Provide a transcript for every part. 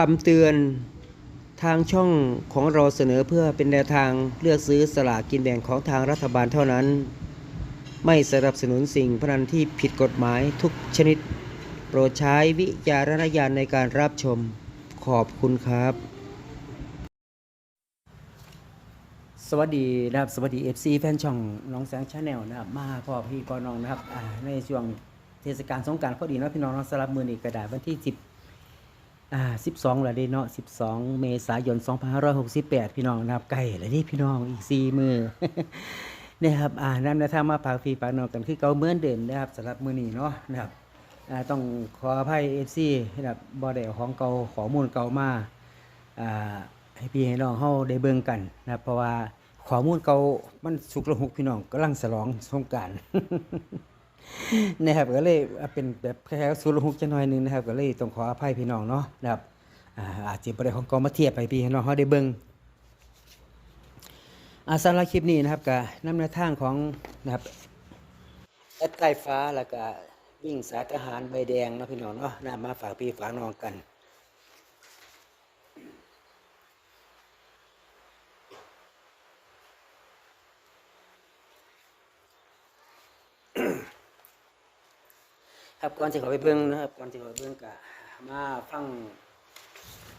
คำเตือนทางช่องของเราเสนอเพื่อเป็นแนวทางเลือกซื้อสลากกินแบ่งของทางรัฐบาลเท่านั้น ไม่สนับสนุนสิ่งพนันที่ผิดกฎหมายทุกชนิด โปรดใช้วิจารณญาณในการรับชมขอบคุณครับ สวัสดีนะครับสวัสดี FC แฟนช่องน้องแสงชาแนลนะครับมาพ่อพี่กอน้องนะครับในช่วงเทศกาลสงกรารพอดีนะพี่น้องเนาะสำหรับมือนี้กระดาษวันที่10 อ่า12แล้วเด้เนาะ12เมษายน2568พี่น้องนะครับใกล้แล้วนี่พี่น้องอีก4มือเนี่ยครับอ่านำแนวทางมาฝากพี่ฝากน้องกันคือเก่าเหมือนเดิมนะครับสำหรับมือนี้เนาะนะครับอ่าต้องขออภัย FC นะครับบ่ได้เอของเก่าข้อมูลเก่ามาอ่าให้พี่ให้น้องเฮาได้เบิ่งกันนะครับเพราะว่าข้อมูลเก่ามันสุกระหุกพี่น้องกำลังฉลองสงกานต์ นะครับก็เลยเป็นแบบแคล้ายๆสุรหุกจะหน่อยหนึงนะครับ ก็เลยต้องขออภัยพี่น้องเนาะนะครับอาอาจจะประเด้ของกองมาเทียบไปพี่น้องเขาได้เบิ่งอาสารับคลิปนี้นะครับกับน้ำในวทางของนะครับแอดใต้ฟ้าแล้วก็วิ่งสายทหารใบแดงนะพี่น้องเนาะนะมาฝากพี่ฝากน้องกัน ครับก่อนที่เขาไปเบิ่งนะครับก่อนที่เขาไปเบิ่งกะมาฟัง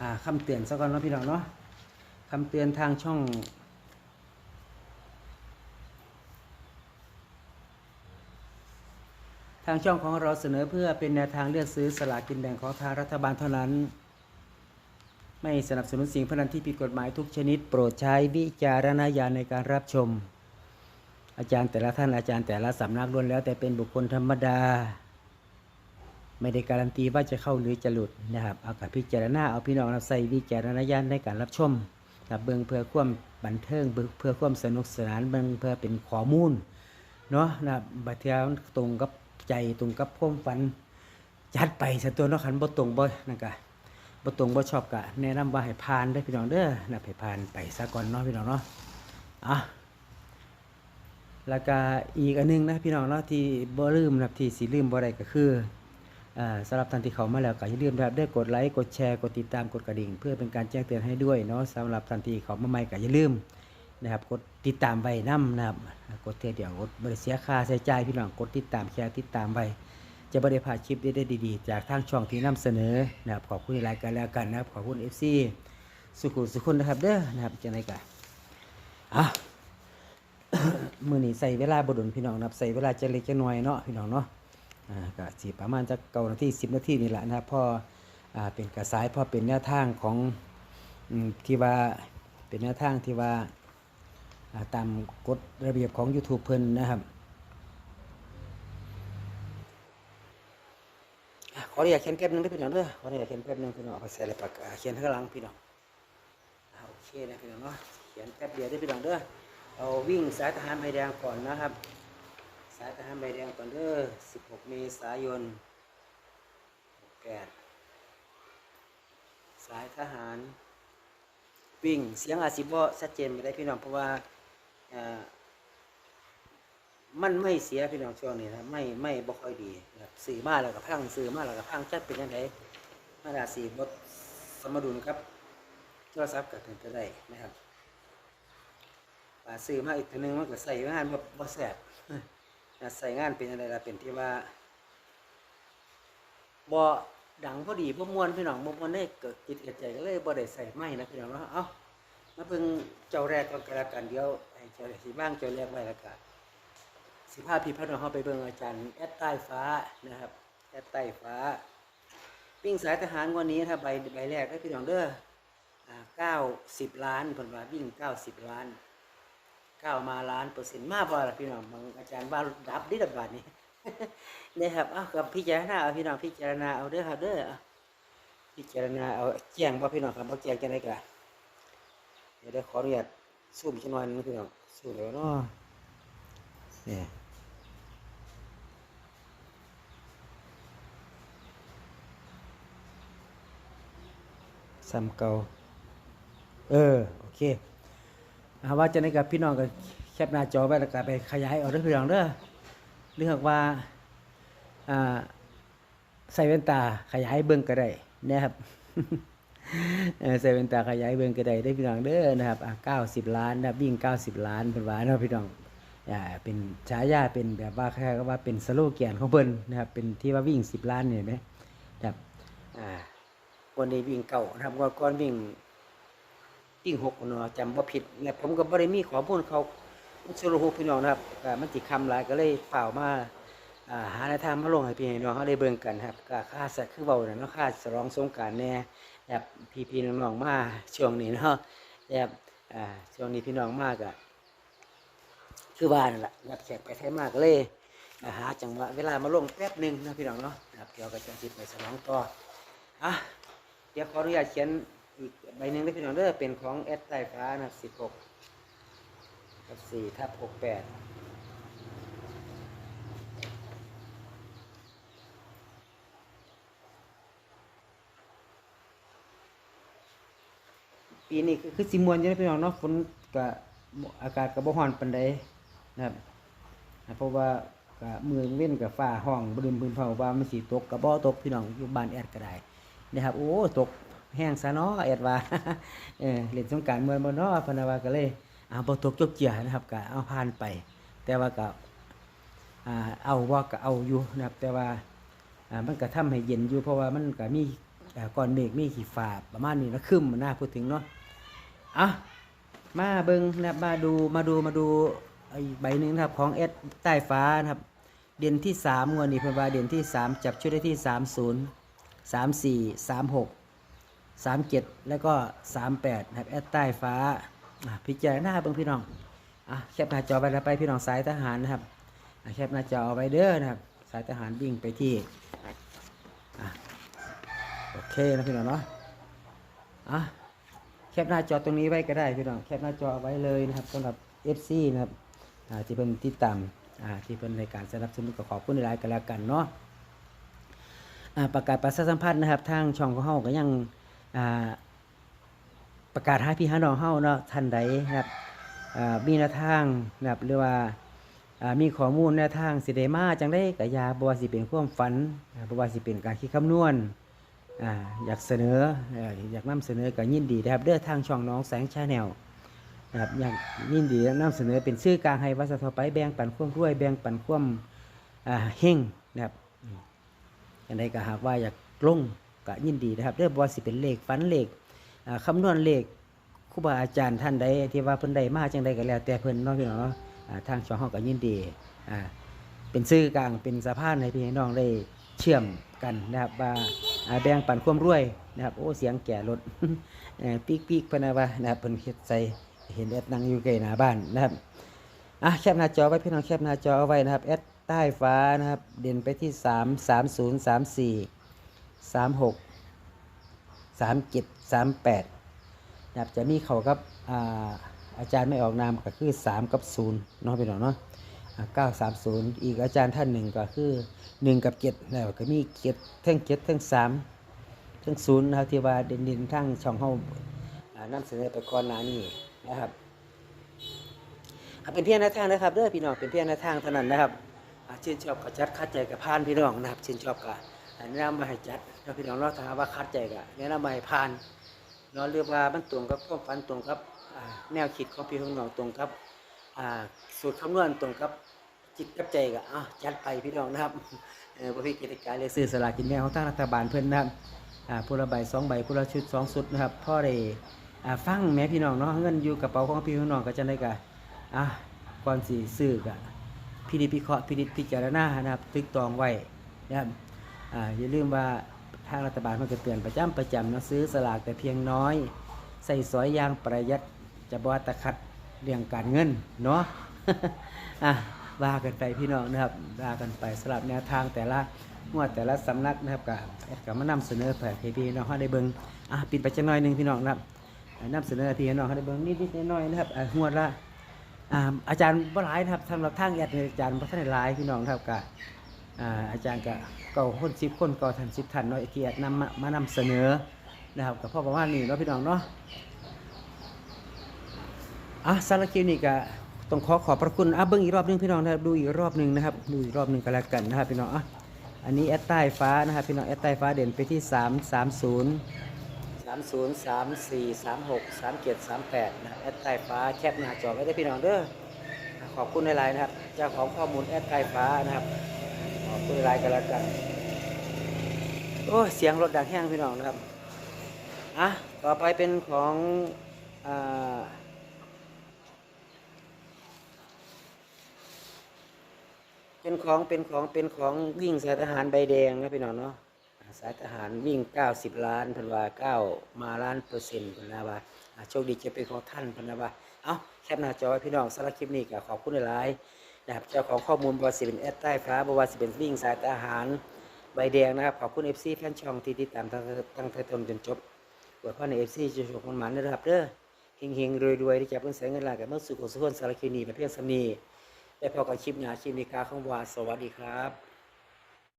อ่าคำเตือนสักก่อนเนาะพี่น้องเนาะคำเตือนทางช่อง ทางช่องของเราเสนอเพื่อเป็นแนวทางเลือกซื้อสลากกินแบ่งของทางรัฐบาลเท่านั้น ไม่สนับสนุนสิ่งพนันที่ผิดกฎหมายทุกชนิด โปรดใช้วิจารณญาณในการรับชม อาจารย์แต่ละท่านอาจารย์แต่ละสำนักล้วนแล้วแต่เป็นบุคคลธรรมดา ไม่ได้การันตีว่าจะเข้าหรือจะหลุดนะครับเอากับพิจารณาเอาพี่น้องรับใส่วิจารณญาณในการรับชมกับเบิงเพื่อความบันเทิงเพื่อความสนุกสนานเบิงเพื่อเป็นข้อมูลเนาะนะบัดเทียตรงกับใจตรงกับความฝันจัดไปซะตัวเนาะคันบ่ตรงบ่นั่นกะบ่ตรงบ่ชอบกะแนะนำว่าให้ผ่านเด้พี่น้องเด้อนะให้ผ่านไปซะก่อนเนาะพี่น้องเนาะอะแล้วก็อีกอันหนึงนะพี่น้องเนาะที่บ่ลืมนะครับที่สิลืมบ่ได้ก็คือ สำหรับท่านที่เข้ามาแล้วก็อย่าลืมนะครับได้กดไลค์กดแชร์กดติดตามกดกระดิ่ง เพื่อเป็นการแจ้งเตือนให้ด้วยเนาะสำหรับท่านที่เข้ามาใหม่ก็อย่าลืมนะครับกดติดตามไว้นํนะครับกดเทียเดียวกดบริเสียค่าใช้จ่ายพี่น้องกดติดตามแชร์ติดตามไว้จะบริพาคลิปได้ดีๆ จากทางช่องที่นำเสนอนะครับขอบคุณรายการแล้วกันนะครับขอบคุณ FC สุขุสุขุนนะครับเด้อนะครับจังไดกันอะมือนี้ใส่เวลาบดุลพี่น้องนะครับใส่เวลาจะเล็กจะน้อยเนาะพี่น้องเนาะ อ่าก็สิประมาณจะเก้านาทีสิบนาทีนี่แหละนะครับพออ่าเป็นกระสายพ่อเป็นแนวทางของอืมที่ว่าเป็นแนวทางที่ว่าอ่าตามกฎระเบียบของ YouTube เพิ่นนะครับอะขออนุญาตเขียนแป๊บหนึงได้อพี่น้องเด้อขออนุญาตเขียนแป๊บหนึงพี่น้องเอาไปใส่ในปากกาเขียนข้างหลังพี่น้อง อ่าโอเคนะพี่น้องเนาะเขียนแป๊บเดียวได้พี่น้องเด้อเอาวิ่งสายทหารใบแดงก่อนนะครับายทหารใบแดงก่อนเด้อ16 เมษายน68สายทหาร วิ่ง เสียงอาจสิบ่ชัดเจนไปได้พี่น้องเพราะว่าอ่ามันไม่เสียพี่น้องช่วงนี้นะไม่ไม่บ่ค่อยดีนะครับสื่อมาแล้วก็พังสื่อมาแล้วก็พังจัดเป็นยังไงมาดาสีบ่สมดุลครับโทรศัพท์ก็ถึงจะได้นะครับว่าสื่อมาอีกทีนึงมันก็ใส่งานบ่บ่แซ่บ ใส่งานเป็นอะไรล่ะเป็นที่ว่าบ่ดังพอดีบ่มวนพี่น้องบ่มวนได้เกิดจิตเกิดใจก็เลยบ่ได้ใส่ไม้นะพี่น้องเนาะเอ้ามาเบิ่งเจ้าแรกก่อนก็แล้วกันเดียวให้เจ้าสิบ้างเจ้าแรกไว้ล้วกันสิพาพี่พี่น้องเฮาไปเบิ่งอาจารย์แอดใต้ฟ้านะครับแอดใต้ฟ้าวิ่งสายทหารวันนี้นะครับใบใบแรกได้พี่น้องเด้ออ่า90ล้านเพิ่นว่าวิ่ง90ล้าน ก้ามาล้านเปอร์เซ็นต์มากพอละพี่น้องบางอาจารย์ว่าดับดิดับบาดนี้เนี่ยครับเอากับพิจารณาเอาพี่น้องพิจารณาเอาเด้อครับเด้อพิจารณาเอาแจ้งว่าพี่น้องครับว่าแจ้งจะได้กะเดี๋ยวได้ขออนุญาตซูมชนวนงนะพี่น้องซูมเดี๋ยวเนาะเนี่ยซ้ำเก่าเออ โอเค ว่าจะในกับพี่น้องก็แคปหน้าจอไว้แล้วก็ไปขยายเอาเรื่องพี่น้องเด้อเรื่องว่าอ่าใส่แว่นตาขยายเบิ่งก็ได้นะครับใส่เป็นตาขยายเบิ่งก็ได้ได้อพี่น้องเด้อนะครับอะ90ล้านนะครับวิ่ง90ล้านเพิ่นว่าเนาะพี่น้องอ่าเป็นฉายาเป็นแบบว่าแคล้ายๆกับว่าเป็นสโลแกนของเพิ่นนะครับเป็นที่ว่าวิ่ง10ล้านเนี่ยเห็นไหมครับอ่าวันนี้วิ่งเก่านะครับก่อนก่อนวิ่ง วิ่งหกเนาะจำบ่าผิดและผมก็บ่ได้มีขอมูลเขาสรุปพี่น้องนะครับมันสิคำหลายก็เลยเฝ่ามาอ่าหาแนทางมาลงให้พี่น้องเขาได้เบิ่งกันครับก็ค่าสักคือเว้าน่ะเนาะค่าฉลองสงกรานต์แน่แบบพี่พี่ๆน้องๆมาช่วงนี้เนาะแบบช่วงนี้พี่น้องมากอะคือบ้านนล่ะรับแขกไปไทยมากเลยหาจังหวะเวลามาลงแป๊บหนึ่งนะพี่น้องเนาะเดี๋ยวก็จะติดไปสลองต่ออะเดี๋ยวขออนุญาตเขียน อีกใบหนึ่งนะพี่น้องเด้อเป็นของแอดไต้ฟ้านะสิบหกกับสี่ทับหกแปดปีนี้คือคือสิมวนอยู่นะพี่น้องเนาะฝนกับอากาศกับบ่ร้อนปานใดนะครับเพราะว่าก็มือเว้นกับฟ้าห้องบึมบึมเผาว่ามันสิตกกับบ่ตกพี่น้องอยู่บ้านแอดก็ได้นะครับโอ้ตก แห้งซะเนาะแอดว่าเออเล่นสงการเมื่อบ่เนาะพนนะว่าก็เลยเอาบ่ตกจกเจียนะครับก็เอาผ่านไป แต่ว่าก็อ่าเอาว่าก็เอาอยู่นะครับ แต่ว่าอ่ามันก็ทำให้เย็นอยู่ เพราะว่ามันก็มีอ่อนเมฆมีขี้ฟ้าประมาณนี้นะคึมมันน่าพูดถึงเนาะอะมาเบิงนะครับมาดูมาดูมาดูไอใบหนึ่งนะครับของเอสใต้ฟ้านะครับ เด่นที่สามงวดนี้เพิ่นว่าเด่นที่สามจับชุดได้ที่สาม ศูนย์สามเจ็ดแล้วก็สามแปดนะครับเอสใต้ฟ้าพิจารณาเบิ่งพี่น้องอะแคปหน้าจอไปแล้วไปพี่น้องสายทหารนะครับแคปหน้าจอเอาไว้เด้อนะครับ สายทหารวิ่งไปที่โอเคนะพี่น้องเนาะอะแคปหน้าจอตรงนี้ไว้ก็ได้พี่น้องแคปหน้าจอไว้เลยนะครับสำหรับ FC นะครับอ่าที่เป็นติดตามอ่าที่เป็นในการสนับสนุนก็ขอบคุณหลายๆกันแล้วกันเนาะอ่าประกาศประชาสัมพันธ์นะครับ ทางช่องของเฮาก็ยัง ประกาศให้พี่หาน้องเฮาเนาะท่านใดนะครับมีแนวทางนะครับหรือว่ามีข้อมูลแนวทางสิได้มาจังได้ก็อย่าบวาสิเป็นความฝันบวาสิเป็นการคิดคำนวณออยากเสนออยากนำเสนอก็ยินดีนะครับเด้อทางช่องน้องแสงชาแนลนะครับอยากยินดีนำเสนอเป็นชื่อกลางให้วัสะทอไปแบ่งปันความรวยแบ่งปันความเฮงนะครับอืมอันใดก็หากว่าอยากลง ก็ยินดีนะครับเด้อบ่ว่าสิเป็นเลขฝันเลขอ่าคำนวณเลขครูบาอาจารย์ท่านใดที่ว่าเพิ่นได้มาจังใดก็แล้ว แต่เพิ่นเนาะพี่น้องเนาะอ่าทางช่องเฮาก็ยินดีอ่าเป็นซื่อกลางเป็นสะพานให้พี่น้องได้เชื่อมกันนะครับว่าแบ่งปันความรวยนะครับโอ้เสียงแก่รถปีกปีกพนะว่านะครับเพิ่นเฮ็ดใส่เห็นแอดนั่งอยู่ใกล้หน้าบ้านนะครับอะแคปหน้าจอไว้พี่น้องแคปหน้าจอเอาไว้นะครับแอดใต้ฟ้านะครับเด่นไปที่ 3 3 0 3 4 3 6 3 7 3 8นะครับจะมีเขากับอาอาจารย์ไม่ออกนามก็คือ3กับ0เนาะพี่น้องเนาะอ่า930อีกอาจารย์ท่านหนึ่งก็คือ1กับ7แล้วก็มีเจ็ดทั้ง7ทั้ง3ทั้ง0นะครับที่ว่าเด่นๆทั้งช่องเฮาอ่านำเสนอไปก่อนหน้านี้นะครับเป็นเพียงแนวทางนะครับเด้อพี่น้องเป็นเพียงแนวทางเท่านั้นนะครับอ่าชื่นชอบก็จัดคัดใจกับพานพี่น้องนะครับชื่นชอบก็ แนะนำมาให้จัดแล้วพี่น้องเราถ้าหากว่าคัดใจก็แนะนำมาให้พานเนาเรียกว่ามันตรงกับความฝันตรงกับแนวคิดของพี่ของน้องตรงกับสูตรคำนวณตรงกับจิตกับใจก็อะจัดไปพี่น้องนะครับเออประเภทกิจการเลยซื้อสลากินแบ่ของทางรัฐบาลเพิ่อนนะครับผู้ละใบสองใบผู้ละชุดสองชุดนะครับพ่อได้อ่ฟังแม่พี่น้องเนาะเงินอยู่กระเป๋าของพี่ของน้องก็จะได้กะอะก่อนสิซื้อกะพินิจพิเคราะห์พินิจพิจารณานะครับตึกตองไว้นะครับ อย่าลืมว่าทางรัฐบาลมันก็เตือนประจำประจำเนะซื้อสลากแต่เพียงน้อย ใส่สอยอยางประหยัดจะบ่ตะขัดเรื่องการเงินเนาะอะว่ากันไปพี่น้องนะครับว่ากันไปสลับแนวทางแต่ละงวดแต่ละสำนักนะครับกับกับมานำเสนอเผยให้พี่น้องเขาได้เบิ่งอะปิดไปจังหน่อยหนึ่งพี่น้องนะครับอะนำเสนอพี่น้องเขาได้เบิ่งนิดๆน้อยนะครับงวดละอ่าอาจารย์บ่หลายนะครับสำหรับทางแอดอาจารย์บ่ทันหลายพี่น้องนะครับกับ อาจารย์ก็เก่าคน10คนก่าทัน10ท่านเนาะที่แอดนำมามานำเสนอนะครับกับพ่อประมาณนี้เนาะพี่น้องเนาะอะสารบคลิปนี้ก็ต้องขอขอบพระคุณอะเบิ้งอีกรอบหนึงพี่น้องนะครับดูอีกรอบหนึงนะครับดูอีกรอบหนึงก็แล้วกันนะครับพี่น้องอะอันนี้แอดใต้ฟ้านะครับพี่น้องแอดใต้ฟ้าเด่นไปที่ 3 3 0 3ามศูนย์สามสี่สามหกสามเจ็ดสามแปดนะแอดไก่ฟ้าแคปหน้าจอไว้ได้พี่น้องเด้อขอบคุณในไลน์นะครับเจ้าของข้อมูลแอดไก่ฟ้านะครับ คุณลน์กันแล้วกัน โอ้เสียงรถดังแห้งพี่น้องนะครับ อะ ต่อไปเป็นของอ่าเป็นของเป็นของเป็นของวิ่งสายทหารใบแดงนะพี่น้องเนาะสายทหารวิ่ง 90 ล้านพันว่า9มาล้านเปอร์เซ็นต์พันว่าอ่าโชคดีจะเป็นของท่านพันว่าเอาแคปหน้าจอไว้พี่น้องสำหรับคลิปนี้ก็ขอบคุณหลาย นะครับเจ้าของข้อมูลบวสิเป็นแอดใต้ฟ้าบวสิเป็นวิ่งสายทหารใบแดงนะครับขอบคุณเอฟซีแฟนช่องที่ติดตามตั้งแต่ต้นจนจบอวยพรในเอฟซีจะชมคนหมันนะครับเด้อเฮงเฮงรวยรวยๆที่จะเพิ่มแสงเงินหลายกับเมื่อสุขสุขคนสารคินีมาเพียงสามีได้พอกับคลิปหนาคลิปนี้กาของวาสวัสดีครับ